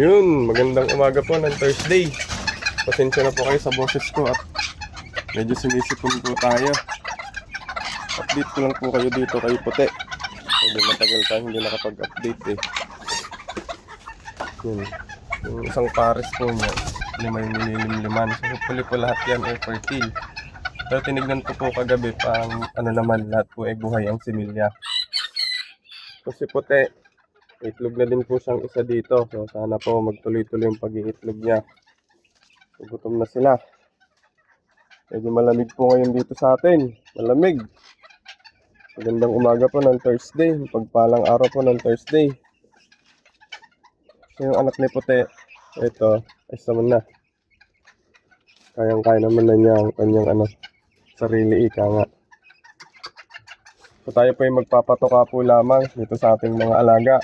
Yun, magandang umaga po ng Thursday. Pasensya na po kayo sa boses ko at medyo sinisipon po tayo. Update ko lang po kayo dito kay Puti. Medyo matagal tayo hindi nakapag-update eh. Yun. Yung isang pares po niya, lima yung nililimliman. So hopefully po lahat yan ay fertile. Pero tinignan ko po kagabi pang ano naman lahat po ay buhay ang similya. Kasi puti, itlog na din po siyang isa dito. So sana po magtuloy-tuloy yung pag-iitlog niya. So, gutom na sila. Medyo malamig po ngayon dito sa atin. Malamig. Magandang umaga po ng Thursday. Pagpalang araw po ng Thursday. So yung anak ni Puti, ito, ay naman na. Kayang-kaya naman na niya ang kanyang ano, sarili ika nga. So tayo po ay magpapatoka po lamang dito sa ating mga alaga.